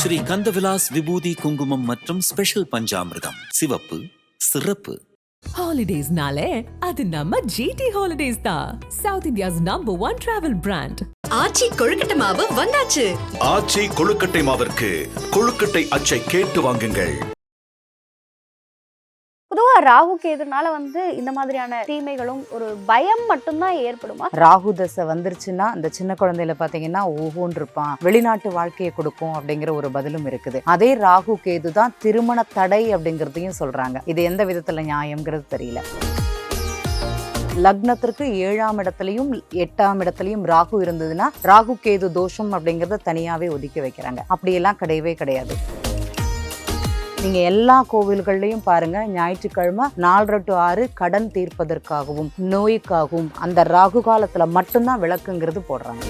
ஸ்ரீ கந்தவிலாஸ் விபூதி குங்குமம் மற்றும் ஸ்பெஷல் பஞ்சாமிர்தம். சிவப்பு சிறப்பு. ஹாலிடேஸ்னாலே அது நம்ம ஜிடி ஹாலிடேஸ் தான் south India's number one travel brand Aachi கொழுக்கட்டை மாவு வந்தாச்சு. ஆச்சி கொழுக்கட்டை மாவிற்கு கொழுக்கட்டை அச்சை கேட்டு வாங்குங்கள். பொதுவாக ராகு கேதுனால வந்து இந்த மாதிரியான தீமைகளும் ஒரு பயம் மட்டும்தான் ஏற்படுமா? ராகு தசை வந்துருச்சுன்னா அந்த சின்ன குழந்தையில பாத்தீங்கன்னா ஓஹோன் இருப்பான் வெளிநாட்டு வாழ்க்கையை கொடுக்கும் அப்படிங்கிற ஒரு பதிலும் இருக்குது. அதே ராகு கேது தான் திருமண தடை அப்படிங்கிறதையும் சொல்றாங்க. இது எந்த விதத்துல நியாயம்ங்கிறது தெரியல. லக்னத்திற்கு ஏழாம் இடத்துலயும் எட்டாம் இடத்துலயும் ராகு இருந்ததுன்னா ராகு கேது தோஷம் அப்படிங்கறத தனியாவே ஒதுக்கி வைக்கிறாங்க. அப்படியெல்லாம் கிடையவே கிடையாது. நீங்க எல்லா கோவில்கள்லயும் பாருங்க ஞாயிற்றுக்கிழமை நாலரை டு ஆறு கடன் தீர்ப்பதற்காகவும் நோய்க்காகவும் அந்த ராகு காலத்துல மட்டும்தான் விளக்குங்கிறது போடுறாங்க.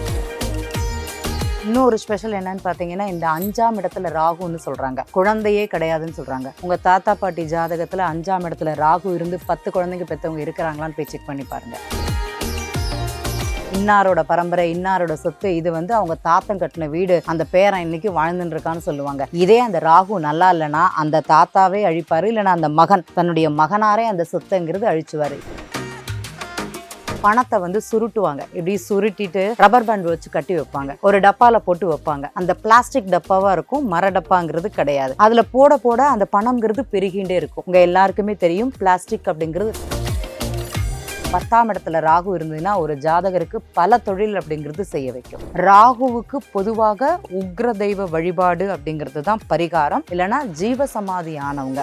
இன்னொரு ஸ்பெஷல் என்னன்னு பாத்தீங்கன்னா இந்த அஞ்சாம் இடத்துல ராகுன்னு சொல்றாங்க. குழந்தையே கிடையாதுன்னு சொல்றாங்க. உங்க தாத்தா பாட்டி ஜாதகத்துல அஞ்சாம் இடத்துல ராகு இருந்து பத்து குழந்தைங்க பெற்றவங்க இருக்கிறாங்களான்னு போய் செக் பண்ணி பாருங்க. இன்னாரோட பரம்பரை இன்னாரோட சொத்து இது வந்து அவங்க தாத்தன் கட்டின வீடு அந்த பேரன் இன்னைக்கு வாழ்ந்துட்டு இருக்கான்னு சொல்லுவாங்க. இதே அந்த ராகு நல்லா இல்லைன்னா அந்த தாத்தாவே அழிப்பாரு இல்லைன்னா அந்த மகன் தன்னுடைய மகனாரே அந்த சொத்துங்கிறது அழிச்சுவாரு. பணத்தை வந்து சுருட்டுவாங்க. இப்படி சுருட்டிட்டு ரப்பர் பேண்ட் வச்சு கட்டி வைப்பாங்க. ஒரு டப்பால போட்டு வைப்பாங்க. அந்த பிளாஸ்டிக் டப்பாவா இருக்கும் மர டப்பாங்கிறது கிடையாது. அதுல போட போட அந்த பணம்ங்கிறது பெருகிண்டே இருக்கும். உங்க எல்லாருக்குமே தெரியும் பிளாஸ்டிக் அப்படிங்கிறது பத்தாம் இடத்துல ராகு இருந்ததுன்னா ஒரு ஜாதகருக்கு பல தொழில் அப்படிங்கிறது செய்ய வைக்கும். ராகுவுக்கு பொதுவாக உக்ர தெய்வ வழிபாடு அப்படிங்கிறது தான் பரிகாரம். இல்லைன்னா ஜீவ சமாதி ஆனவங்க.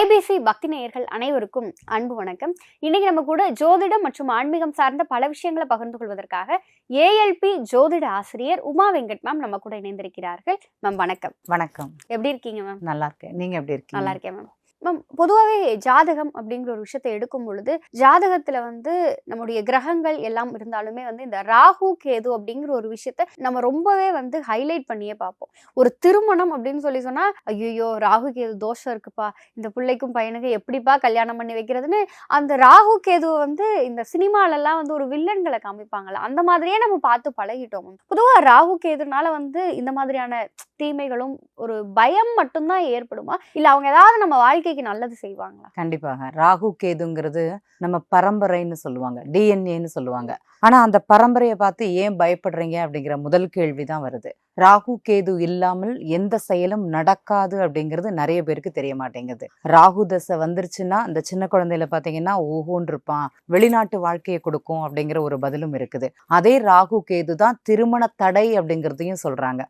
ஐபிசி பக்தி நேயர்கள் அனைவருக்கும் அன்பு வணக்கம். இன்னைக்கு நம்ம கூட ஜோதிடம் மற்றும் ஆன்மீகம் சார்ந்த பல விஷயங்களை பகிர்ந்து கொள்வதற்காக ஏஎல்பி ஜோதிட ஆசிரியர் உமா வெங்கட் மேம் நம்ம கூட இணைந்திருக்கிறார்கள். மேம் வணக்கம். வணக்கம். எப்படி இருக்கீங்க மேம் நல்லா இருக்கேன். நீங்க எப்படி இருக்கீங்க? நல்லா இருக்கேன் மேம் மேம் பொதுவாகவே ஜாதகம் அப்படிங்கிற ஒரு விஷயத்தை எடுக்கும் பொழுது ஜாதகத்தில் வந்து நம்முடைய கிரகங்கள் எல்லாம் இருந்தாலுமே வந்து இந்த ராகு கேது அப்படிங்கிற ஒரு விஷயத்த நம்ம ரொம்பவே வந்து ஹைலைட் பண்ணியே பார்ப்போம். ஒரு திருமணம் அப்படின்னு சொல்லி சொன்னால் ஐயோ ராகு கேது தோஷம் இருக்குப்பா. இந்த பிள்ளைக்கும் பையனுக்கு எப்படிப்பா கல்யாணம் பண்ணி வைக்கிறதுன்னு அந்த ராகு கேதுவை வந்து இந்த சினிமாலெல்லாம் வந்து ஒரு வில்லன்களை காமிப்பாங்கல்ல அந்த மாதிரியே நம்ம பார்த்து பழகிட்டோம். மேம் பொதுவாக ராகு கேதுனால வந்து இந்த மாதிரியான தீமைகளும் ஒரு பயம் மட்டும்தான் ஏற்படுமா? இல்லை அவங்க ஏதாவது நம்ம வாழ்க்கை வாழ்க்கைக்கு நல்லது செய்வாங்களா? கண்டிப்பாக. ராகு கேதுங்கிறது நம்ம பரம்பரைன்னு சொல்லுவாங்க. டிஎன்ஏன்னு சொல்லுவாங்க. ஆனா அந்த பரம்பரையை பார்த்து ஏன் பயப்படுறீங்க அப்படிங்கிற முதல் கேள்வி தான் வருது. ராகு கேது இல்லாமல் எந்த செயலும் நடக்காது அப்படிங்கிறது நிறைய பேருக்கு தெரிய மாட்டேங்குது. ராகு தசை வந்துருச்சுன்னா அந்த சின்ன குழந்தையில பாத்தீங்கன்னா ஓஹோன் இருப்பான் வெளிநாட்டு வாழ்க்கையை கொடுக்கும் அப்படிங்கிற ஒரு பதிலும் இருக்குது. அதே ராகு கேது தான் திருமண தடை அப்படிங்கிறதையும் சொல்றாங்க.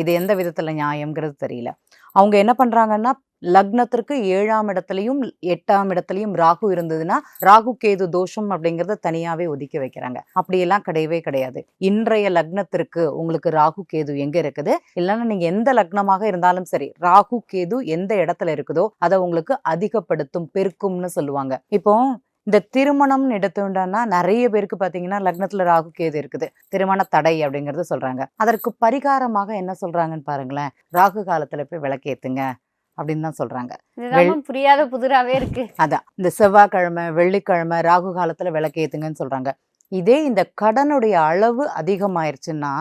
இது எந்த விதத்துல நியாயம்ங்கிறது தெரியல. அவங்க என்ன பண்றாங்கன்னா லக்னத்திற்கு ஏழாம் இடத்துலயும் எட்டாம் இடத்துலயும் ராகு இருந்ததுன்னா ராகு கேது தோஷம் அப்படிங்கறத தனியாவே ஒதுக்கி வைக்கிறாங்க. அப்படியெல்லாம் கிடையவே கிடையாது. இன்றைய லக்னத்திற்கு உங்களுக்கு ராகு கேது எங்க இருக்குது? இல்லைன்னா நீங்க எந்த லக்னமாக இருந்தாலும் சரி ராகு கேது எந்த இடத்துல இருக்குதோ அதை உங்களுக்கு அதிகப்படுத்தும் பெருக்கும்னு சொல்லுவாங்க. இப்போ இந்த திருமணம்னு எடுத்துட்டோம்னா நிறைய பேருக்கு பாத்தீங்கன்னா லக்னத்துல ராகு கேது இருக்குது. திருமண தடை அப்படிங்கறது சொல்றாங்க. அதற்கு பரிகாரமாக என்ன சொல்றாங்கன்னு பாருங்களேன். ராகு காலத்துல போய் விளக்கேத்துங்க அப்படின்னு தான் சொல்றாங்க. புரியாத புதிராவே இருக்கு. அதான். இந்த செவ்வாய்க்கிழமை வெள்ளிக்கிழமை ராகு காலத்துல விளக்கேத்துங்கன்னு சொல்றாங்க. இதே இந்த கடனுடைய அளவு அதிகமாயிருச்சுன்னா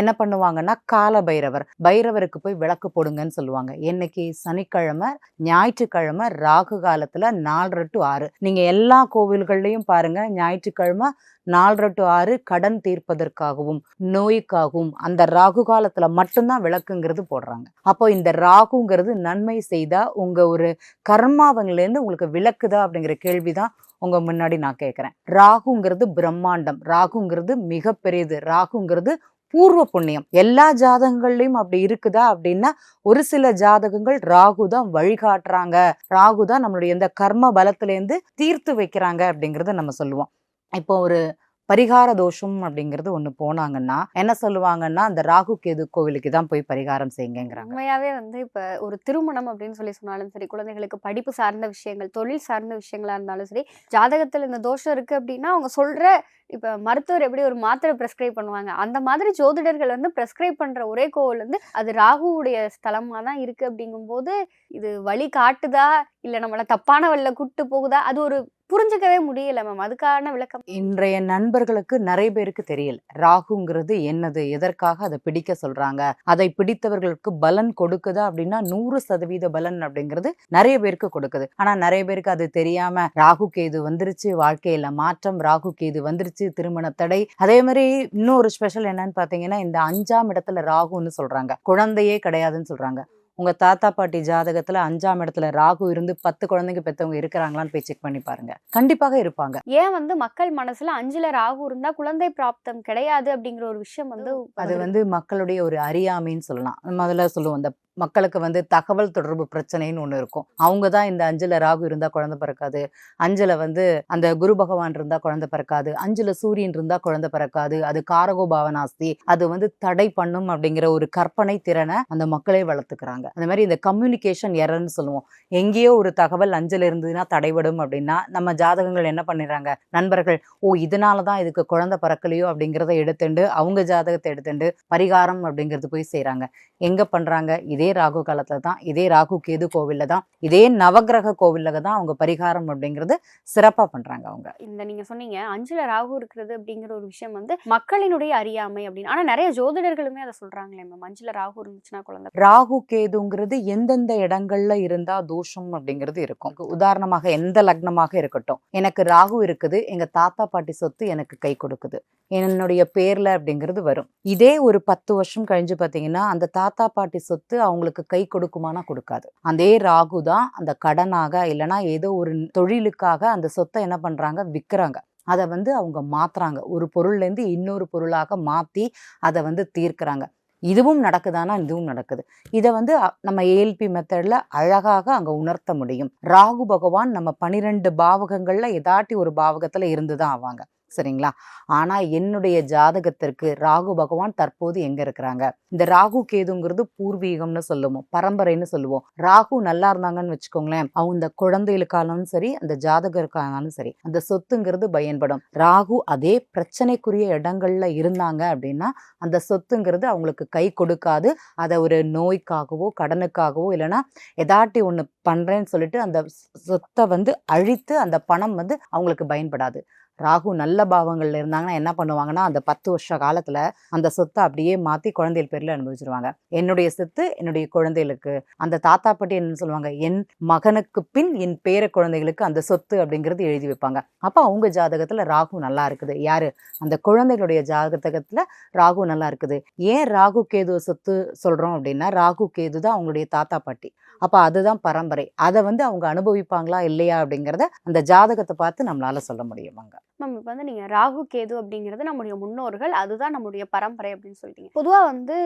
என்ன பண்ணுவாங்கன்னா கால பைரவர் பைரவருக்கு போய் விளக்கு போடுங்கன்னு சொல்லுவாங்க. என்னைக்கு சனிக்கிழமை ஞாயிற்றுக்கிழமை ராகு காலத்துல நாலரை டு ஆறு. நீங்க எல்லா கோவில்கள்லயும் பாருங்க ஞாயிற்றுக்கிழமை நாலரை டு ஆறு கடன் தீர்ப்பதற்காகவும் நோய்க்காகவும் அந்த ராகு காலத்துல மட்டும்தான் விளக்குங்கிறது போடுறாங்க. அப்போ இந்த ராகுங்கிறது நன்மை செய்தா உங்க ஒரு கர்மாவங்கலேருந்து உங்களுக்கு விளக்குதா அப்படிங்கிற கேள்விதான் உங்க முன்னாடி நான் கேட்குறேன். ராகுங்கிறது பிரம்மாண்டம். ராகுங்கிறது மிகப்பெரியது. ராகுங்கிறது பூர்வ புண்ணியம். எல்லா ஜாதகங்கள்லயும் அப்படி இருக்குதா அப்படின்னா ஒரு சில ஜாதகங்கள் ராகு தான் வழிகாட்டுறாங்க. ராகு தான் நம்மளுடைய இந்த கர்ம பலத்திலேருந்து தீர்த்து வைக்கிறாங்க அப்படிங்கிறத நம்ம சொல்லுவோம். இப்போ ஒரு பரிகார தோஷம் அப்படிங்கிறது ஒன்று போனாங்கன்னா என்ன சொல்லுவாங்கன்னா அந்த ராகு கேது கோவிலுக்கு தான் போய் பரிகாரம் செய்யுங்கிறாங்க உண்மையாவே வந்து இப்போ ஒரு திருமணம் அப்படின்னு சொல்லி சொன்னாலும் சரி குழந்தைகளுக்கு படிப்பு சார்ந்த விஷயங்கள் தொழில் சார்ந்த விஷயங்களா இருந்தாலும் சரி ஜாதகத்தில் இந்த தோஷம் இருக்கு அப்படின்னா அவங்க சொல்ற இப்போ மருத்துவர் எப்படி ஒரு மாத்திரை ப்ரெஸ்கிரைப் பண்ணுவாங்க அந்த மாதிரி ஜோதிடர்கள் வந்து ப்ரெஸ்கிரைப் பண்ணுற ஒரே கோவில் வந்து அது ராகுவுடைய ஸ்தலமாக தான் இருக்குது அப்படிங்கும்போது இது வழி காட்டுதா? இல்லை நம்மளை தப்பான வழியில் கூப்பிட்டு போகுதா? அது ஒரு புரிஞ்சுக்கவே முடியல மேம் அதுக்கான விளக்கம். இன்றைய நண்பர்களுக்கு நிறைய பேருக்கு தெரியல. ராகுங்கிறது என்னது? எதற்காக அதை பிடிக்க சொல்றாங்க? அதை பிடித்தவர்களுக்கு பலன் கொடுக்குதா அப்படின்னா நூறு சதவீத பலன் அப்படிங்கிறது நிறைய பேருக்கு கொடுக்குது. ஆனா நிறைய பேருக்கு அது தெரியாம ராகு கேது வந்துருச்சு வாழ்க்கையில மாற்றம் ராகு கேது வந்துருச்சு திருமண தடை. அதே மாதிரி இன்னொரு ஸ்பெஷல் என்னன்னு பாத்தீங்கன்னா இந்த அஞ்சாம் இடத்துல ராகுன்னு சொல்றாங்க. குழந்தையே கிடையாதுன்னு சொல்றாங்க. உங்க தாத்தா பாட்டி ஜாதகத்துல அஞ்சாம் இடத்துல ராகு இருந்து பத்து குழந்தைங்க பெத்தவங்க இருக்கிறாங்களான்னு போய் செக் பண்ணி பாருங்க. கண்டிப்பாக இருப்பாங்க. ஏன் வந்து மக்கள் மனசுல அஞ்சுல ராகு இருந்தா குழந்தை பிராப்தம் கிடையாது அப்படிங்கிற ஒரு விஷயம் வந்து அது வந்து மக்களுடைய ஒரு அறியாமைன்னு சொல்லலாம். முதல்ல சொல்லுவோம் இந்த மக்களுக்கு வந்து தகவல் தொடர்பு பிரச்சனைன்னு ஒன்று இருக்கும். அவங்க தான் இந்த அஞ்சுல ராகு இருந்தால் குழந்தை பிறக்காது. அஞ்சல வந்து அந்த குரு பகவான் இருந்தால் குழந்தை பிறக்காது. அஞ்சில் சூரியன் இருந்தால் குழந்தை பிறக்காது. அது காரகோ பாவனாஸ்தி அது வந்து தடை பண்ணும் அப்படிங்கிற ஒரு கற்பனை திறனை அந்த மக்களே வளர்த்துக்கிறாங்க. அந்த மாதிரி இந்த கம்யூனிகேஷன் எரர்னு சொல்லுவோம். எங்கேயோ ஒரு தகவல் அஞ்சல் இருந்ததுன்னா தடைபடும் அப்படின்னா நம்ம ஜாதகங்கள் என்ன பண்ணிடுறாங்க? நண்பர்கள் ஓ இதனால தான் இதுக்கு குழந்தை பிறக்கலையோ? அப்படிங்கிறத எடுத்துண்டு அவங்க ஜாதகத்தை எடுத்துண்டு பரிகாரம் அப்படிங்கிறது போய் செய்கிறாங்க எங்க பண்றாங்க? இது ராகு காலத்துல தான் இதே ராகு கேது கோவில்ல தான் இதே நவக்கிரக கோவில்ல தான் அவங்க பரிகாரம் அப்படிங்கிறது சிறப்பா பண்றாங்க அவங்க. இந்த நீங்க சொன்னீங்க அஞ்சுல ராகு இருக்கிறது அப்படிங்கிற ஒரு விஷயம் வந்து மக்களினுடைய அறியாமை அப்படின்னு. ஆனா நிறைய ஜோதிடர்களுமே அதை சொல்றாங்களே மேம் அஞ்சுல ராகு இருந்துச்சுன்னா குழந்தை ராகு கேதுங்கிறது எந்தெந்த இடங்கள்ல இருந்தா தோஷம் அப்படிங்கிறது இருக்கும். உதாரணமாக எந்த லக்னமாக இருக்கட்டும். எனக்கு ராகு இருக்குது எங்க தாத்தா பாட்டி சொத்து எனக்கு கை கொடுக்குது. என்னுடைய பேர்ல அப்படிங்கிறது வரும். இதே ஒரு பத்து வருஷம் கழிஞ்சு பாத்தீங்கன்னா அந்த தாத்தா பாட்டி சொத்து அவங்களுக்கு கை கொடுக்குமானா கொடுக்காது. அதே ராகு தான் அந்த கடனாக இல்லைன்னா ஏதோ ஒரு தொழிலுக்காக அந்த சொத்தை என்ன பண்ணுறாங்க விற்கிறாங்க அதை வந்து அவங்க மாத்துறாங்க. ஒரு பொருள்லேருந்து இன்னொரு பொருளாக மாற்றி அதை வந்து தீர்க்கிறாங்க. இதுவும் நடக்குதானா? இதுவும் நடக்குது. இதை வந்து நம்ம ஏஎல்பி மெத்தடில் அழகாக அங்கே உணர்த்த முடியும். ராகு பகவான் நம்ம பனிரெண்டு பாவகங்களில் ஏதாட்டி ஒரு பாகத்தில் இருந்து தான் ஆவாங்க. சரிங்களா? ஆனா என்னுடைய ஜாதகத்திற்கு ராகு பகவான் தற்போது எங்க இருக்கிறாங்க? இந்த ராகு கேதுங்கிறது பூர்வீகம்னு சொல்லுவோம் பரம்பரைன்னு சொல்லுவோம். ராகு நல்லா இருந்தாங்கன்னு வச்சுக்கோங்களேன் அவங்க இந்த குழந்தைகளுக்கானாலும் சரி அந்த ஜாதகருக்கானாலும் சரி அந்த சொத்துங்கிறது பயன்படும். ராகு அதே பிரச்சனைக்குரிய இடங்கள்ல இருந்தாங்க அப்படின்னா அந்த சொத்துங்கிறது அவங்களுக்கு கை கொடுக்காது. அதை ஒரு நோய்க்காகவோ கடனுக்காகவோ இல்லைன்னா எதாட்டி ஒன்று பண்றேன்னு சொல்லிட்டு அந்த சொத்தை வந்து அழித்து அந்த பணம் வந்து அவங்களுக்கு பயன்படாது. ராகு நல்ல பாவங்கள்ல இருந்தாங்கன்னா என்ன பண்ணுவாங்கன்னா அந்த பத்து வருஷ காலத்துல அந்த சொத்தை அப்படியே மாத்தி குழந்தைகள் பேர்ல அனுபவிச்சிருவாங்க. என்னுடைய சொத்து என்னுடைய குழந்தைகளுக்கு. அந்த தாத்தா பாட்டி என்ன சொல்லுவாங்க என் மகனுக்கு பின் என் பேர குழந்தைகளுக்கு அந்த சொத்து அப்படிங்கிறது எழுதி வைப்பாங்க. அப்ப அவங்க ஜாதகத்துல ராகு நல்லா இருக்குது. யாரு? அந்த குழந்தைகளுடைய ஜாதகத்துல ராகு நல்லா இருக்குது. ஏன் ராகு கேது சொத்து சொல்றோம் அப்படின்னா ராகு கேது தான் அவங்களுடைய தாத்தா பாட்டி. அப்ப அதுதான் பரம்பரை. அதை வந்து அவங்க அனுபவிப்பாங்களா இல்லையா அப்படிங்கிறத அந்த ஜாதகத்தை பார்த்து நம்மளால சொல்ல முடியுமாங்க மேம் இப்போ வந்து நீங்க ராகு கேது அப்படிங்கிறது நம்முடைய முன்னோர்கள். அதுதான் நம்முடைய பரம்பரை அப்படின்னு சொல்லிட்டீங்க. பொதுவா வந்து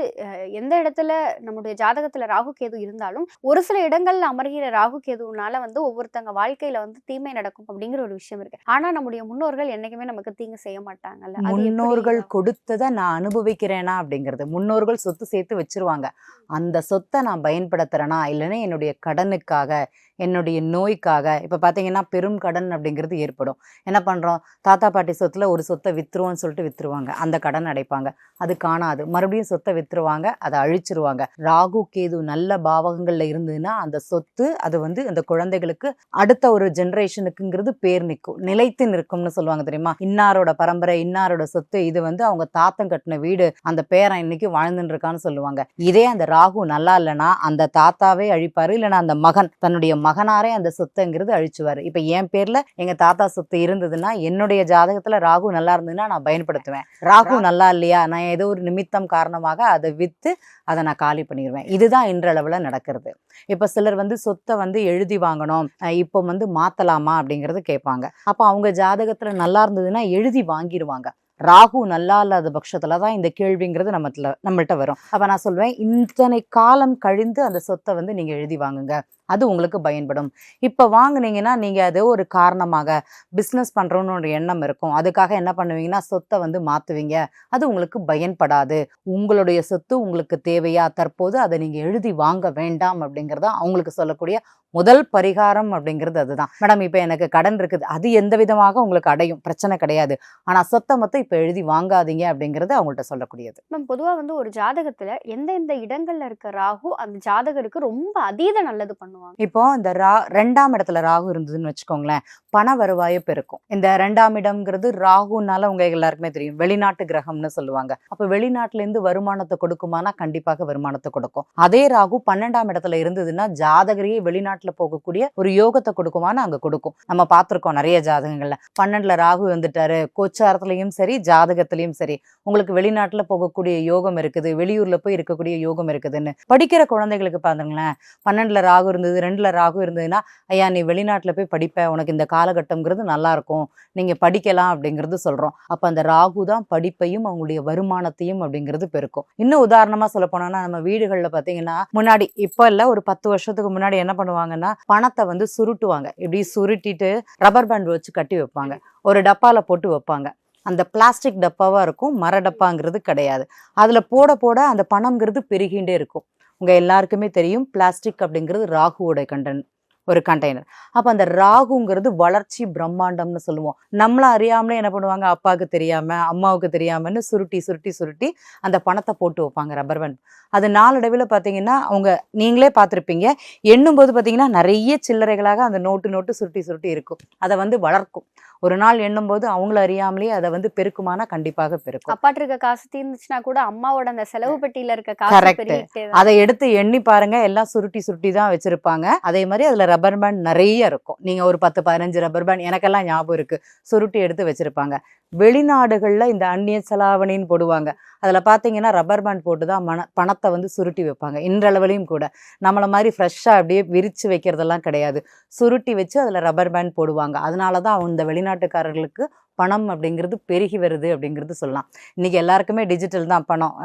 எந்த இடத்துல நம்முடைய ஜாதகத்துல ராகு கேது இருந்தாலும் ஒரு சில இடங்கள்ல அமர்கிற ராகு கேதுனால வந்து ஒவ்வொருத்தங்க வாழ்க்கையில வந்து தீமை நடக்கும் அப்படிங்கிற ஒரு விஷயம் இருக்கு. ஆனா நம்முடைய முன்னோர்கள் என்னைக்குமே நமக்கு தீங்கு செய்ய மாட்டாங்கல்ல. முன்னோர்கள் கொடுத்ததை நான் அனுபவிக்கிறேனா அப்படிங்கிறது. முன்னோர்கள் சொத்து சேர்த்து வச்சிருவாங்க. அந்த சொத்தை நான் பயன்படுத்துறேனா? இல்லைன்னா என்னுடைய கடனுக்காக என்னுடைய நோய்க்காக. இப்போ பார்த்தீங்கன்னா பெரும் கடன் அப்படிங்கிறது ஏற்படும். என்ன பண்ணுறோம் தாத்தா பாட்டி சொத்துல ஒரு சொத்தை வித்துருவோம்னு சொல்லிட்டு வித்துருவாங்க. அந்த கடன் அடைப்பாங்க. அது காணாது. மறுபடியும் சொத்தை வித்துருவாங்க. அதை அழிச்சிருவாங்க. ராகு கேது நல்ல பாவகங்களில் இருந்ததுன்னா அந்த சொத்து அது வந்து அந்த குழந்தைகளுக்கு அடுத்த ஒரு ஜென்ரேஷனுக்குங்கிறது பேர் நிற்கும். நிலைத்து நிற்கும்னு சொல்லுவாங்க தெரியுமா? இன்னாரோட பரம்பரை இன்னாரோட சொத்து இது வந்து அவங்க தாத்தன் கட்டின வீடு அந்த பேரன் இன்னைக்கு வாழ்ந்துட்டு இருக்கான்னு சொல்லுவாங்க. இதே அந்த ராகு நல்லா இல்லைன்னா அந்த தாத்தாவே அழிப்பாரு இல்லைன்னா அந்த மகன் தன்னுடைய மகனாரே அந்த சொத்துங்கிறது அழிச்சுவாரு. இப்ப என் பேர்ல எங்க தாத்தா சொத்து இருந்ததுன்னா என்னுடைய ஜாதகத்துல ராகு நல்லா இருந்ததுன்னா நான் பயன்படுத்துவேன். ராகு நல்லா இல்லையா? நான் ஏதோ ஒரு நிமித்தம் காரணமாக அதை வித்து அதை நான் காலி பண்ணிடுவேன் இதுதான் இன்றளவுல நடக்கிறது. இப்ப சிலர் வந்து சொத்தை வந்து எழுதி வாங்கணும். இப்போ வந்து மாத்தலாமா அப்படிங்கறது கேட்பாங்க. அப்ப அவங்க ஜாதகத்துல நல்லா இருந்ததுன்னா எழுதி வாங்கிடுவாங்க. ராகு நல்லா இல்லாத பட்சத்துல தான் இந்த கேள்விங்கிறது நம்மத்துல நம்மள்ட்ட வரும். அப்ப நான் சொல்வேன் இத்தனை காலம் கழிந்து அந்த சொத்தை வந்து நீங்க எழுதி வாங்குங்க. அது உங்களுக்கு பயன்படும். இப்ப வாங்குனீங்கன்னா நீங்க அது ஒரு காரணமாக பிசினஸ் பண்ணுறோன்னு ஒரு எண்ணம் இருக்கும். அதுக்காக என்ன பண்ணுவீங்கன்னா சொத்தை வந்து மாத்துவீங்க. அது உங்களுக்கு பயன்படாது. உங்களுடைய சொத்து உங்களுக்கு தேவையா தற்போது அதை நீங்க எழுதி வாங்க வேண்டாம் அப்படிங்கறத அவங்களுக்கு சொல்லக்கூடிய முதல் பரிகாரம் அப்படிங்கிறது அதுதான். மேடம் இப்ப எனக்கு கடன் இருக்குது. அது எந்த விதமாக உங்களுக்கு அடையும்? பிரச்சனை கிடையாது. ஆனா சொத்தை மொத்தம் இப்ப எழுதி வாங்காதீங்க அப்படிங்கறது அவங்கள்ட்ட சொல்லக்கூடியது. மேம் பொதுவா வந்து ஒரு ஜாதகத்துல எந்தெந்த இடங்கள்ல இருக்க ராகு அந்த ஜாதகருக்கு ரொம்ப அதீத நல்லது பண்ணுவாங்க. இப்போ இந்த ரா ரெண்டாம் இடத்துல ராகு இருந்ததுன்னு வச்சுக்கோங்களேன் பண வருவாயை பெருக்கும். இந்த ரெண்டாம் இடம்ங்கிறது ராகுனால உங்க எல்லாருக்குமே தெரியும். வெளிநாட்டு கிரகம்னு சொல்லுவாங்க. அப்ப வெளிநாட்டுல இருந்து வருமானத்தை கொடுக்குமானா கண்டிப்பாக வருமானத்தை கொடுக்கும். அதே ராகு பன்னெண்டாம் இடத்துல இருந்ததுன்னா ஜாதகரையே வெளிநாட்டுல போகக்கூடிய ஒரு யோகத்தை கொடுக்குமான்னு அங்க கொடுக்கும். நம்ம பார்த்துருக்கோம் நிறைய ஜாதகங்கள்ல. பன்னெண்டில் ராகு வந்துட்டாரு. கோச்சாரத்துலேயும் சரி ஜாதகத்துலேயும் சரி. உங்களுக்கு வெளிநாட்டுல போகக்கூடிய யோகம் இருக்குது. வெளியூர்ல போய் இருக்கக்கூடிய யோகம் இருக்குதுன்னு. படிக்கிற குழந்தைகளுக்கு பாருங்களேன். பன்னெண்டுல ராகு இருந்தது ரெண்டில் ராகு இருந்ததுன்னா ஐயா நீ வெளிநாட்டுல போய் படிப்ப. உனக்கு இந்த காலகட்டம்ங்கிறது நல்லா இருக்கும் நீங்க படிக்கலாம் அப்படிங்கிறது சொல்றோம். அப்ப அந்த ராகு தான் படிப்பையும் அவங்களுடைய வருமானத்தையும் அப்படிங்கிறது பெருக்கும். இன்னும் உதாரணமா சொல்ல போனோம்னா நம்ம வீடுகள்ல பாத்தீங்கன்னா முன்னாடி இப்ப இல்ல ஒரு பத்து வருஷத்துக்கு முன்னாடி என்ன பண்ணுவாங்க? பண்ணுவாங்கன்னா பணத்தை வந்து சுருட்டுவாங்க. இப்படி சுருட்டிட்டு ரப்பர் பேண்ட் வச்சு கட்டி வைப்பாங்க. ஒரு டப்பால போட்டு வைப்பாங்க. அந்த பிளாஸ்டிக் டப்பாவா இருக்கும் மர டப்பாங்கிறது கிடையாது. அதுல போட போட அந்த பணம்ங்கிறது பெருகிண்டே இருக்கும். உங்க எல்லாருக்குமே தெரியும் பிளாஸ்டிக் அப்படிங்கிறது ராகுவோட கண்டன் ஒரு கண்டெய்னர் அப்ப அந்த ராகுங்கிறது வளர்ச்சி பிரம்மாண்டம்னு சொல்லுவோம். நம்மள அறியாமலே என்ன பண்ணுவாங்க? அப்பாவுக்கு தெரியாம அம்மாவுக்கு தெரியாமல்னு சுருட்டி சுருட்டி சுருட்டி அந்த பணத்தை போட்டு வைப்பாங்க ரப்பர் பேண்ட் அது நாளடைவில் பார்த்தீங்கன்னா அவங்க நீங்களே பார்த்துருப்பீங்க. எண்ணும்போது பார்த்தீங்கன்னா நிறைய சில்லறைகளாக அந்த நோட்டு நோட்டு சுருட்டி சுருட்டி இருக்கும். அதை வந்து வளர்க்கும். ஒரு நாள் எண்ணும்போது அவங்கள அறியாமலே அதை வந்து பெருக்குமானா கண்டிப்பாக பெருக்கும். அப்பாட்டு இருக்க காசு தீர்ந்துச்சுன்னா கூட அம்மாவோட அந்த செலவு பெட்டியில இருக்க காசு அதை எடுத்து எண்ணி பாருங்க எல்லாம் சுருட்டி சுருட்டி தான் வச்சிருப்பாங்க. அதே மாதிரி அதுல ரப்பர் பேண்ட் நிறைய இருக்கும். நீங்க ஒரு பத்து பதினஞ்சு ரப்பர் பேண்ட் எனக்கெல்லாம் ஞாபகம் இருக்கு. சுருட்டி எடுத்து வச்சிருப்பாங்க. வெளிநாடுகள்ல இந்த அந்நிய செலாவணின்னு போடுவாங்க. அதுல பாத்தீங்கன்னா ரப்பர் பேண்ட் போட்டு தான் மன பணத்தை வந்து சுருட்டி வைப்பாங்க. இன்றளவிலையும் கூட. நம்மள மாதிரி ஃப்ரெஷ்ஷா அப்படியே விரிச்சு வைக்கிறதெல்லாம் கிடையாது. சுருட்டி வச்சு அதுல ரப்பர் பேண்ட் போடுவாங்க. அதனால தான் அந்த வெளிநாட்டுக்காரர்களுக்கு பணம் அப்படிங்கிறது பெருகி வருது அப்படிங்கிறது சொல்லலாம். இன்னைக்கு எல்லாருக்குமே டிஜிட்டல் தான் பணம்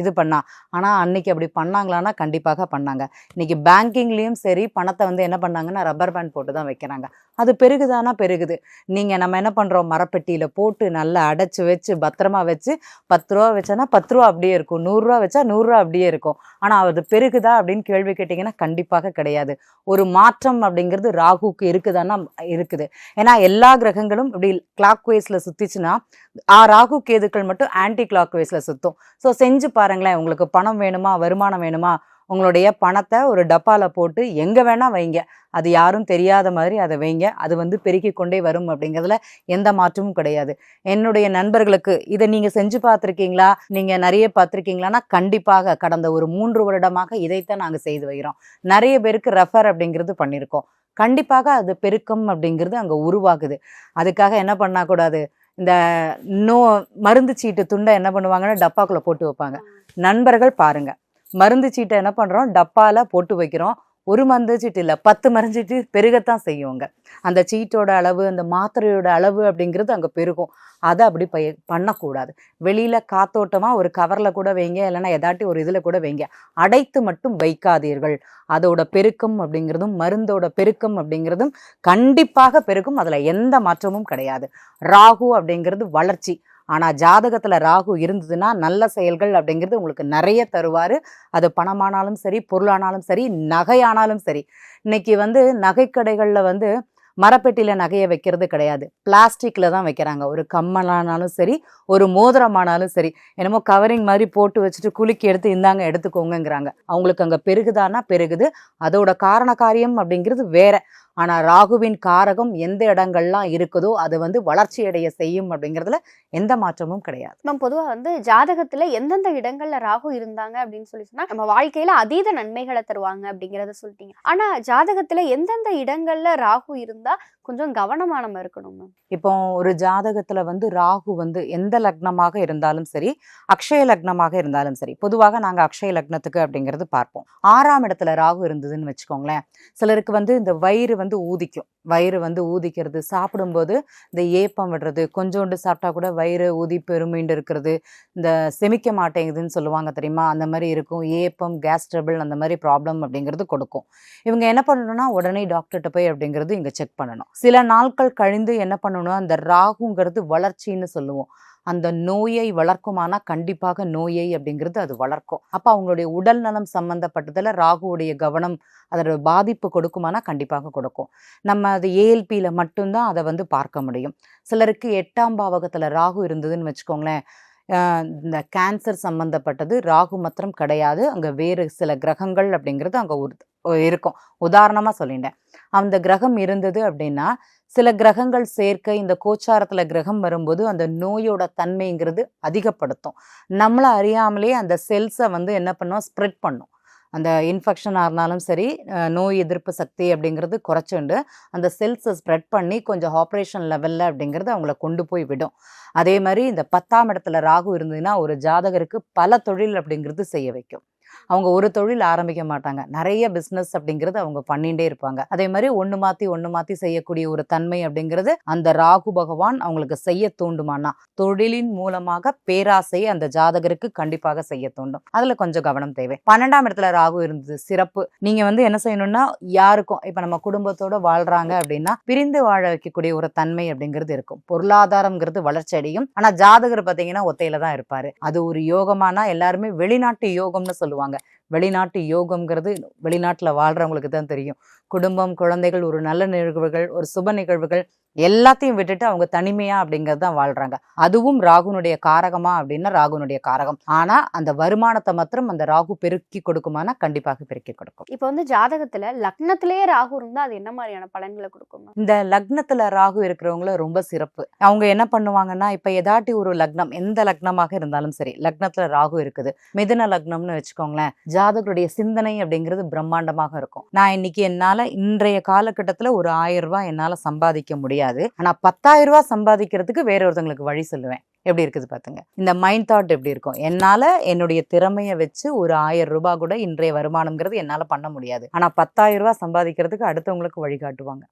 இது பண்ணா. ஆனா அன்னைக்கு அப்படி பண்ணாங்களான்னா கண்டிப்பாக பண்ணாங்க. இன்னைக்கு பேங்கிங்லயும் சரி பணத்தை வந்து என்ன பண்ணாங்கன்னா ரப்பர் பேண்ட் போட்டு தான் வைக்கிறாங்க. அது பெருகுதானா? பெருகுது. நீங்க நம்ம என்ன பண்றோம்? மரப்பெட்டியில் போட்டு நல்லா அடைச்சு வச்சு பத்திரமா வச்சு பத்து ரூபா வச்சோன்னா பத்து ரூபா அப்படியே இருக்கும். நூறுரூவா வச்சா நூறுரூவா அப்படியே இருக்கும். ஆனால் அது பெருகுதா அப்படின்னு கேள்வி கேட்டிங்கன்னா கண்டிப்பாக கிடையாது. ஒரு மாற்றம் அப்படிங்கிறது ராகுக்கு இருக்குதான்னா இருக்குது. ஏன்னா எல்லா கிரகங்களும் இப்படி கிளாக் வைஸ்ல சுற்றிச்சுன்னா ஆ ராகு கேதுக்கள் மட்டும் ஆன்டி கிளாக் சுற்றும் ஸோ செஞ்சு பாருங்களேன் உங்களுக்கு பணம் வேணுமா வருமானம் வேணுமா உங்களுடைய பணத்தை ஒரு டப்பாவில் போட்டு எங்கே வேணால் வைங்க. அது யாரும் தெரியாத மாதிரி அதை வைங்க. அது வந்து பெருக்கிக் கொண்டே வரும் அப்படிங்கிறதுல எந்த மாற்றமும் கிடையாது. என்னுடைய நண்பர்களுக்கு இதை நீங்கள் செஞ்சு பார்த்துருக்கீங்களா? நீங்கள் நிறைய பார்த்துருக்கீங்களான்னா கண்டிப்பாக கடந்த ஒரு மூன்று வருடமாக இதைத்தான் நாங்கள் செய்து வைக்கிறோம். நிறைய பேருக்கு ரெஃபர் அப்படிங்கிறது பண்ணியிருக்கோம் கண்டிப்பாக அது பெருக்கம் அப்படிங்கிறது அங்க உருவாகுது. அதுக்காக என்ன பண்ணக்கூடாது இந்த நோ மருந்து சீட்டு துண்டை என்ன பண்ணுவாங்கன்னா டப்பாக்குள்ள போட்டு வைப்பாங்க. நண்பர்கள் பாருங்க. மருந்து சீட்டை என்ன பண்றோம்? டப்பால போட்டு வைக்கிறோம். ஒரு மருந்து சீட்டு இல்லை பத்து மருந்து சீட்டு பெருகத்தான் செய்யுங்க அந்த சீட்டோட அளவு அந்த மாத்திரையோட அளவு அப்படிங்கிறது அங்கே பெருகும். அதை அப்படி பய பண்ணக்கூடாது. வெளியில் காத்தோட்டமாக ஒரு கவரில் கூட வைங்க இல்லைன்னா எதாட்டி ஒரு இதில் கூட வைங்க. அடைத்து மட்டும் வைக்காதீர்கள். அதோட பெருக்கம் அப்படிங்கிறதும் மருந்தோட பெருக்கம் அப்படிங்கிறதும் கண்டிப்பாக பெருக்கும். அதில் எந்த மாற்றமும் கிடையாது. ராகு அப்படிங்கிறது வளர்ச்சி. ஆனால் ஜாதகத்தில் ராகு இருந்ததுன்னா நல்ல செயல்கள் அப்படிங்கிறது உங்களுக்கு நிறைய தருவார். அது பணமானாலும் சரி பொருளானாலும் சரி நகையானாலும் சரி. இன்னைக்கு வந்து நகைக்கடைகளில் வந்து மரப்பெட்டியில் நகையை வைக்கிறது கிடையாது. பிளாஸ்டிக்கில் தான் வைக்கிறாங்க. ஒரு கம்மலானாலும் சரி ஒரு மோதிரமானாலும் சரி என்னமோ கவரிங் மாதிரி போட்டு வச்சுட்டு குலுக்கி எடுத்து இந்தாங்க எடுத்துக்கோங்கங்கிறாங்க. அவங்களுக்கு அங்க பெருகுதானா பெருகுது. அதோட காரண காரியம் அப்படிங்கிறது வேற. ஆனா ராகுவின் காரகம் எந்த இடங்கள்லாம் இருக்குதோ அது வந்து வளர்ச்சி அடைய செய்யும் அப்படிங்கிறதுல எந்த மாற்றமும் கிடையாது. நம்ம பொதுவாக வந்து ஜாதகத்தில் எந்தெந்த இடங்களில் ராகு இருந்தாங்க அப்படின்னு சொல்லி சொன்னா நம்ம வாழ்க்கையில அதீத நன்மைகளை தருவாங்க அப்படிங்கிறத சொல்லிட்டீங்க. ஆனா ஜாதகத்தில் எந்தெந்த இடங்களில் ராகு இருந்தால் கொஞ்சம் கவனமான நம்ம இருக்கணும் மேம் இப்போ ஒரு ஜாதகத்துல வந்து ராகு வந்து எந்த லக்னமாக இருந்தாலும் சரி அக்ஷய லக்னமாக இருந்தாலும் சரி பொதுவாக நாங்க அக்ஷய லக்னத்துக்கு அப்படிங்கிறது பார்ப்போம். ஆறாம் இடத்துல ராகு இருந்ததுன்னு வச்சுக்கோங்களேன். சிலருக்கு வந்து இந்த வயிறு வந்து ஊதிக்கும். வயிறு வந்து ஊதிக்கிறது சாப்பிடும்போது இந்த ஏப்பம் விடுறது கொஞ்சோண்டு சாப்பிட்டா கூட வயிறு ஊதி பெருமீண்டு இருக்கிறது இந்த செமிக்க மாட்டேங்குதுன்னு சொல்லுவாங்க தெரியுமா? அந்த மாதிரி இருக்கும். ஏப்பம் கேஸ் ட்ரபிள் அந்த மாதிரி ப்ராப்ளம் அப்படிங்கிறது கொடுக்கும். இவங்க என்ன பண்ணணும்னா உடனே டாக்டர்கிட்ட போய் அப்படிங்கிறது இங்கே செக் பண்ணணும். சில நாட்கள் கழிந்து என்ன பண்ணணும்? அந்த ராகுங்கிறது வளர்ச்சின்னு சொல்லுவோம். அந்த நோயை வளர்க்குமானா கண்டிப்பாக நோயை அப்படிங்கிறது அது வளர்க்கும். அப்போ அவங்களுடைய உடல் நலம் சம்மந்தப்பட்டதில் ராகுவுடைய கவனம் அதோட பாதிப்பு கொடுக்குமானா கண்டிப்பாக கொடுக்கும். நம்ம அது ஏஎல்பியில் மட்டும்தான் அதை வந்து பார்க்க முடியும். சிலருக்கு எட்டாம் பாவகத்தில் ராகு இருந்ததுன்னு வச்சுக்கோங்களேன். இந்த கேன்சர் சம்மந்தப்பட்டது ராகு மாத்திரம் கிடையாது. அங்கே வேறு சில கிரகங்கள் அப்படிங்கிறது அங்கே இருக்கும். உதாரணமாக சொல்லிட்டேன். அந்த கிரகம் இருந்தது அப்படின்னா சில கிரகங்கள் சேர்க்க இந்த கோச்சாரத்தில் கிரகம் வரும்போது அந்த நோயோட தன்மைங்கிறது அதிகப்படுத்தும். நம்மளை அறியாமலே அந்த செல்ஸை வந்து என்ன பண்ணும்? ஸ்ப்ரெட் பண்ணும். அந்த இன்ஃபெக்ஷனாக இருந்தாலும் சரி நோய் எதிர்ப்பு சக்தி அப்படிங்கிறது குறைச்சுண்டு அந்த செல்ஸை ஸ்ப்ரெட் பண்ணி கொஞ்சம் ஆப்ரேஷன் லெவலில் அப்படிங்கிறது அவங்கள கொண்டு போய் விடும். அதே மாதிரி இந்த பத்தாம் இடத்துல ராகு இருந்ததுன்னா ஒரு ஜாதகருக்கு பல தொழில் அப்படிங்கிறது செய்ய வைக்கும். அவங்க ஒரு தொழில் ஆரம்பிக்க மாட்டாங்க. நிறைய பிஸ்னஸ் அப்படிங்கிறது அவங்க பண்ணிகிட்டே இருப்பாங்க. அதே மாதிரி ஒன்று மாற்றி ஒன்று மாற்றி செய்யக்கூடிய ஒரு தன்மை அப்படிங்கிறது அந்த ராகு பகவான் அவங்களுக்கு செய்ய தூண்டுமானா தொழிலின் மூலமாக பேராசையை அந்த ஜாதகருக்கு கண்டிப்பாக செய்ய தூண்டும். அதுல கொஞ்சம் கவனம் தேவை. பன்னெண்டாம் இடத்துல ராகு இருந்தது சிறப்பு. நீங்க வந்து என்ன செய்யணும்னா யாருக்கும் இப்ப நம்ம குடும்பத்தோட வாழ்றாங்க அப்படின்னா பிரிந்து வாழ வைக்கக்கூடிய ஒரு தன்மை அப்படிங்கிறது இருக்கும். பொருளாதாரம்ங்கிறது வளர்ச்சி அடையும். ஆனா ஜாதகர் பாத்தீங்கன்னா ஒத்தையில தான் இருப்பாரு. அது ஒரு யோகமானா எல்லாருமே வெளிநாட்டு யோகம்னு சொல்லுவாங்க. சொல்லுவாங்க வெளிநாட்டு யோகம்ங்கிறது வெளிநாட்டுல வாழ்றவங்களுக்கு தான் தெரியும். குடும்பம் குழந்தைகள் ஒரு நல்ல நிகழ்வுகள் ஒரு சுப நிகழ்வுகள் எல்லாத்தையும் விட்டுட்டு அவங்க தனிமையா அப்படிங்கிறது தான் வாழ்றாங்க. அதுவும் ராகுனுடைய காரகமா அப்படின்னா ராகுனுடைய காரகம். ஆனா அந்த வருமானத்தை மாத்திரம் அந்த ராகு பெருக்கி கொடுக்குமானா கண்டிப்பாக பெருக்கி கொடுக்கும். இப்போ வந்து ஜாதகத்துல லக்னத்திலேயே ராகு இருந்தா அது என்ன மாதிரியான பலன்களை கொடுக்கும்? இந்த லக்னத்துல ராகு இருக்கிறவங்கள ரொம்ப சிறப்பு. அவங்க என்ன பண்ணுவாங்கன்னா இப்ப ஏதாட்டி ஒரு லக்னம் எந்த லக்னமாக இருந்தாலும் சரி லக்னத்துல ராகு இருக்குது. மிதுன லக்னம்னு வச்சுக்கோங்களேன். ஜாதகருடைய சிந்தனை அப்படிங்கிறது பிரம்மாண்டமாக இருக்கும். நான் இன்னைக்கு என்னால இன்றைய காலகட்டத்துல ஒரு ஆயிரம் ரூபாய் என்னால சம்பாதிக்க முடியாது. ஆனா பத்தாயிரம் ரூபாய் சம்பாதிக்கிறதுக்கு வேற ஒருத்தங்களுக்கு வழி சொல்லுவேன். எப்படி இருக்குது பாத்துங்க. இந்த மைண்ட் தாட் எப்படி இருக்கும்? என்னால என்னுடைய திறமையை வச்சு ஒரு ஆயிரம் ரூபாய் கூட இன்றைய வருமானம்ங்கிறது என்னால பண்ண முடியாது. ஆனா பத்தாயிரம் ரூபாய் சம்பாதிக்கிறதுக்கு அடுத்தவங்களுக்கு வழிகாட்டுவாங்க.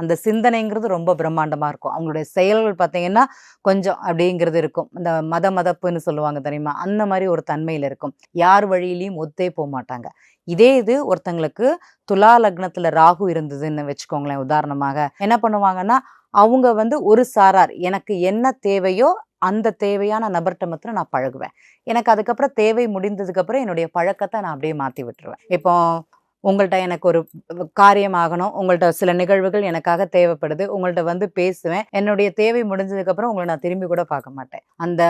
அந்த சிந்தனைங்கிறது ரொம்ப பிரம்மாண்டமாக இருக்கும். அவங்களுடைய செயல்கள் பார்த்தீங்கன்னா கொஞ்சம் அப்படிங்கிறது இருக்கும். இந்த மத மதப்புன்னு சொல்லுவாங்க தெரியுமா? அந்த மாதிரி ஒரு தன்மையில் இருக்கும். யார் வழியிலையும் ஒத்தே போக மாட்டாங்க. இதே இது ஒருத்தங்களுக்கு துலா லக்னத்தில் ராகு இருந்ததுன்னு வச்சுக்கோங்களேன் உதாரணமாக. என்ன பண்ணுவாங்கன்னா அவங்க வந்து ஒரு சாரார் எனக்கு என்ன தேவையோ அந்த தேவையான நபர்கிட்ட மாத்திரம் நான் பழகுவேன். எனக்கு அதுக்கப்புறம் தேவை முடிந்ததுக்கப்புறம் என்னுடைய பழக்கத்தை நான் அப்படியே மாற்றி விட்டுருவேன். இப்போ உங்கள்கிட்ட எனக்கு ஒரு காரியம் ஆகணும் உங்கள்கிட்ட சில நிகழ்வுகள் எனக்காக தேவைப்படுது உங்கள்கிட்ட வந்து பேசுவேன் என்னுடைய தேவை முடிஞ்சதுக்கப்புறம் உங்களை நான் திரும்பி கூட பார்க்க மாட்டேன். அந்த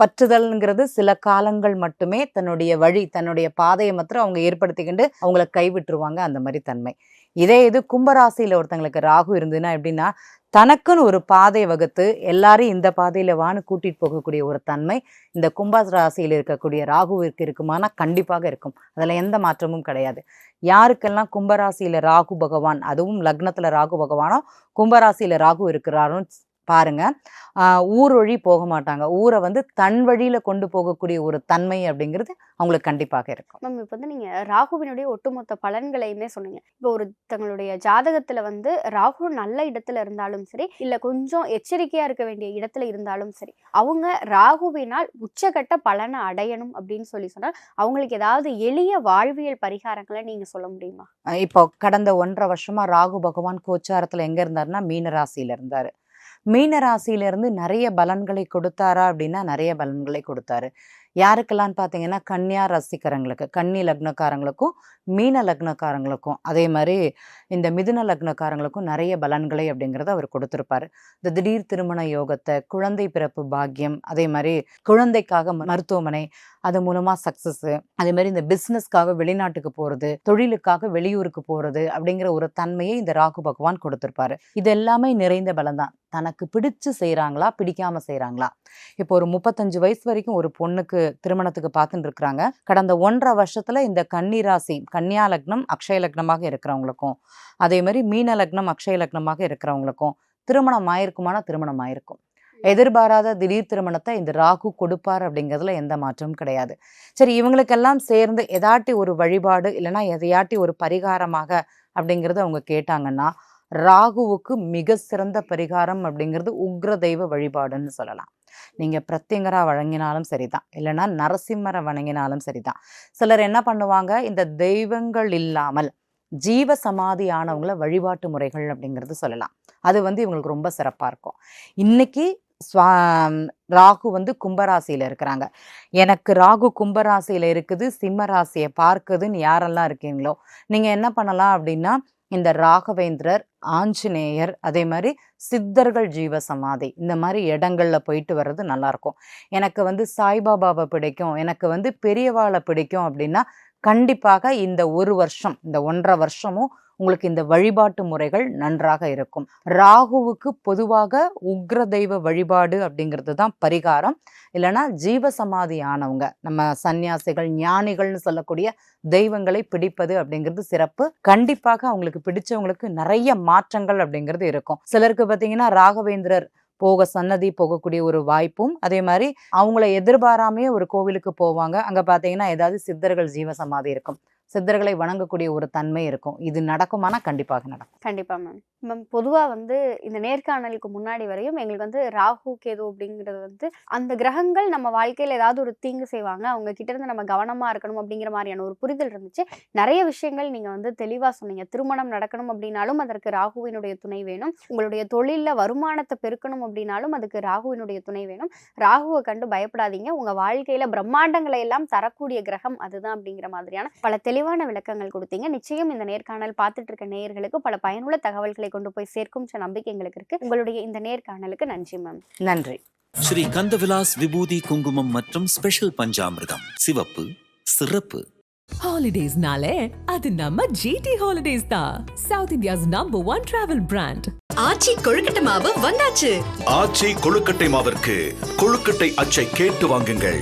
பற்றுதல்ங்கிறது சில காலங்கள் மட்டுமே தன்னுடைய வழி தன்னுடைய பாதையை மாத்திரம் அவங்க ஏற்படுத்திக்கிண்டு அவங்கள கைவிட்டுருவாங்க அந்த மாதிரி தன்மை. இதே இது கும்பராசியில் ஒருத்தங்களுக்கு ராகு இருந்ததுன்னா எப்படின்னா தனக்குன்னு ஒரு பாதை வகுத்து எல்லாரையும் இந்த பாதையில் வான்னு கூட்டிகிட்டு போகக்கூடிய ஒரு தன்மை இந்த கும்ப ராசியில் இருக்கக்கூடிய ராகுவிற்கு இருக்குமானா கண்டிப்பாக இருக்கும். அதில் எந்த மாற்றமும் கிடையாது. யாருக்கெல்லாம் கும்பராசியில் ராகு பகவான் அதுவும் லக்னத்தில் ராகு பகவானோ கும்பராசியில் ராகு இருக்கிறாரோ பாருங்க. ஆஹ் ஊர் வழி போக மாட்டாங்க. ஊரை வந்து தன் வழியில கொண்டு போகக்கூடிய ஒரு தன்மை அப்படிங்கிறது அவங்களுக்கு கண்டிப்பாக இருக்கும். மேம் இப்போ வந்து நீங்க ராகுவினுடைய ஒட்டுமொத்த பலன்களையுமே சொன்னீங்க. இப்போ ஒரு தங்களுடைய ஜாதகத்துல வந்து ராகு நல்ல இடத்துல இருந்தாலும் சரி இல்ல கொஞ்சம் எச்சரிக்கையா இருக்க வேண்டிய இடத்துல இருந்தாலும் சரி அவங்க ராகுவினால் உச்சகட்ட பலனை அடையணும் அப்படின்னு சொல்லி சொன்னா அவங்களுக்கு ஏதாவது எளிய வாழ்வியல் பரிகாரங்களை நீங்க சொல்ல முடியுமா? இப்போ கடந்த ஒன்றரை வருஷமா ராகு பகவான் கோச்சாரத்துல எங்க இருந்தாருன்னா மீன ராசியில இருந்தாரு. மீன ராசியிலேருந்து நிறைய பலன்களை கொடுத்தாரா அப்படின்னா நிறைய பலன்களை கொடுத்தாரு. யாருக்கெல்லாம் பார்த்தீங்கன்னா கன்னியா ரசிகரங்களுக்கு கன்னி லக்னக்காரங்களுக்கும் மீன லக்னக்காரங்களுக்கும் அதே மாதிரி இந்த மிதுன லக்னக்காரங்களுக்கும் நிறைய பலன்களை அப்படிங்கிறத அவர் கொடுத்துருப்பாரு. இந்த திடீர் திருமண யோகத்தை குழந்தை பிறப்பு பாக்கியம் அதே மாதிரி குழந்தைக்காக மருத்துவமனை அது மூலமா சக்ஸஸ்ஸு அதே மாதிரி இந்த பிஸ்னஸ்க்காக வெளிநாட்டுக்கு போறது தொழிலுக்காக வெளியூருக்கு போறது அப்படிங்கிற ஒரு தன்மையை இந்த ராகு பகவான் கொடுத்திருப்பாரு. இது எல்லாமே நிறைந்த பலம் தான். தனக்கு பிடிச்சு செய்கிறாங்களா பிடிக்காம செய்கிறாங்களா இப்போ ஒரு முப்பத்தஞ்சு வயசு வரைக்கும் ஒரு பொண்ணுக்கு திருமணத்துக்கு பார்த்துட்டு இருக்கிறாங்க கடந்த ஒன்றரை வருஷத்தில் இந்த கன்னி ராசி கன்னியா லக்னம் அக்ஷய லக்னமாக இருக்கிறவங்களுக்கும் அதே மாதிரி மீன லக்னம் அக்ஷய லக்னமாக இருக்கிறவங்களுக்கும் திருமணம் ஆயிருக்குமானா திருமணம் ஆயிருக்கும். எதிர்பாராத திடீர் திருமணத்தை இந்த ராகு கொடுப்பார் அப்படிங்கிறதுல எந்த மாற்றமும் கிடையாது. சரி இவங்களுக்கெல்லாம் சேர்ந்து எதாட்டி ஒரு வழிபாடு இல்லைன்னா எதையாட்டி ஒரு பரிகாரமாக அப்படிங்கிறத அவங்க கேட்டாங்கன்னா ராகுவுக்கு மிக சிறந்த பரிகாரம் அப்படிங்கிறது உக்ர தெய்வ வழிபாடுன்னு சொல்லலாம். நீங்க பிரத்யங்கரா வழங்கினாலும் சரிதான். இல்லைன்னா நரசிம்மரை வணங்கினாலும் சரிதான். சிலர் என்ன பண்ணுவாங்க இந்த தெய்வங்கள் இல்லாமல் ஜீவ சமாதி ஆனவங்கள வழிபாட்டு முறைகள் அப்படிங்கிறது சொல்லலாம். அது வந்து இவங்களுக்கு ரொம்ப சிறப்பாக இருக்கும். இன்னைக்கு ஸ்வா ராகு வந்து கும்பராசியில் இருக்கிறாங்க. எனக்கு ராகு கும்பராசியில் இருக்குது சிம்ம ராசியை பார்க்குதுன்னு யாரெல்லாம் இருக்கீங்களோ நீங்கள் என்ன பண்ணலாம் அப்படின்னா இந்த ராகவேந்திரர் ஆஞ்சநேயர் அதே மாதிரி சித்தர்கள் ஜீவ சமாதி இந்த மாதிரி இடங்கள்ல போயிட்டு வர்றது நல்லாயிருக்கும். எனக்கு வந்து சாய்பாபாவை பிடிக்கும் எனக்கு வந்து பெரியவாளை பிடிக்கும் அப்படின்னா கண்டிப்பாக இந்த ஒரு வருஷம் இந்த ஒன்றரை வருஷமும் உங்களுக்கு இந்த வழிபாட்டு முறைகள் நன்றாக இருக்கும். ராகுவுக்கு பொதுவாக உக்ர தெய்வ வழிபாடு அப்படிங்கிறது தான் பரிகாரம். இல்லைன்னா ஜீவசமாதி ஆனவங்க நம்ம சன்னியாசிகள் ஞானிகள்னு சொல்லக்கூடிய தெய்வங்களை பிடிப்பது அப்படிங்கிறது சிறப்பு. கண்டிப்பாக அவங்களுக்கு பிடிச்சவங்களுக்கு நிறைய மாற்றங்கள் அப்படிங்கிறது இருக்கும். சிலருக்கு பார்த்தீங்கன்னா ராகவேந்திரர் போக சன்னதி போகக்கூடிய ஒரு வாய்ப்பும் அதே மாதிரி அவங்கள எதிர்பாராமையே ஒரு கோவிலுக்கு போவாங்க. அங்க பாத்தீங்கன்னா ஏதாவது சித்தர்கள் ஜீவசமாதி இருக்கும். சித்தர்களை வணங்கக்கூடிய ஒரு தன்மை இருக்கும். இது நடக்குமானா கண்டிப்பாக நடக்கும். கண்டிப்பாக மேம் மேம் பொதுவாக வந்து இந்த நேர்காணலுக்கு முன்னாடி வரையும் எங்களுக்கு வந்து ராகு கேது அப்படிங்கிறது வந்து அந்த கிரகங்கள் நம்ம வாழ்க்கையில் ஏதாவது ஒரு தீங்கு செய்வாங்க. அவங்க கிட்ட இருந்து நம்ம கவனமாக இருக்கணும் அப்படிங்கிற மாதிரியான ஒரு புரிதல் இருந்துச்சு. நிறைய விஷயங்கள் நீங்கள் வந்து தெளிவாக சொன்னீங்க. திருமணம் நடக்கணும் அப்படின்னாலும் அதற்கு ராகுவினுடைய துணை வேணும். உங்களுடைய தொழிலில் வருமானத்தை பெருக்கணும் அப்படின்னாலும் அதுக்கு ராகுவினுடைய துணை வேணும். ராகுவை கண்டு பயப்படாதீங்க. உங்கள் வாழ்க்கையில் பிரம்மாண்டங்களை எல்லாம் தரக்கூடிய கிரகம் அதுதான் அப்படிங்கிற மாதிரியான பல தெளிவான விளக்கங்கள் கொடுத்தீங்க. நிச்சயம் இந்த நேர்காணல் பார்த்துட்டு இருக்க நேயர்களுக்கு பல பயனுள்ள தகவல்களை கொண்டு போய் சேர்க்கும் நம்பிக்கை எங்களுக்கு இருக்கு. உங்களுடைய இந்த நேர்காணலுக்கு நன்றி மேம் நன்றி. ஸ்ரீ கந்தவிலாஸ் விபூதி குங்குமம் மற்றும் ஸ்பெஷல் பஞ்சாமிர்தம். சிவப்பு சிறப்பு. ஹாலிடேஸ்னாலே அது நம்ம ஜிடி ஹாலிடேஸ் தான் south India's number one travel brand Aachi கொழுக்கட்டை மாவு வந்தாச்சு. ஆச்சி கொழுக்கட்டை மாவிற்கு கொழுக்கட்டை அச்சை கேட்டு வாங்குங்கள்.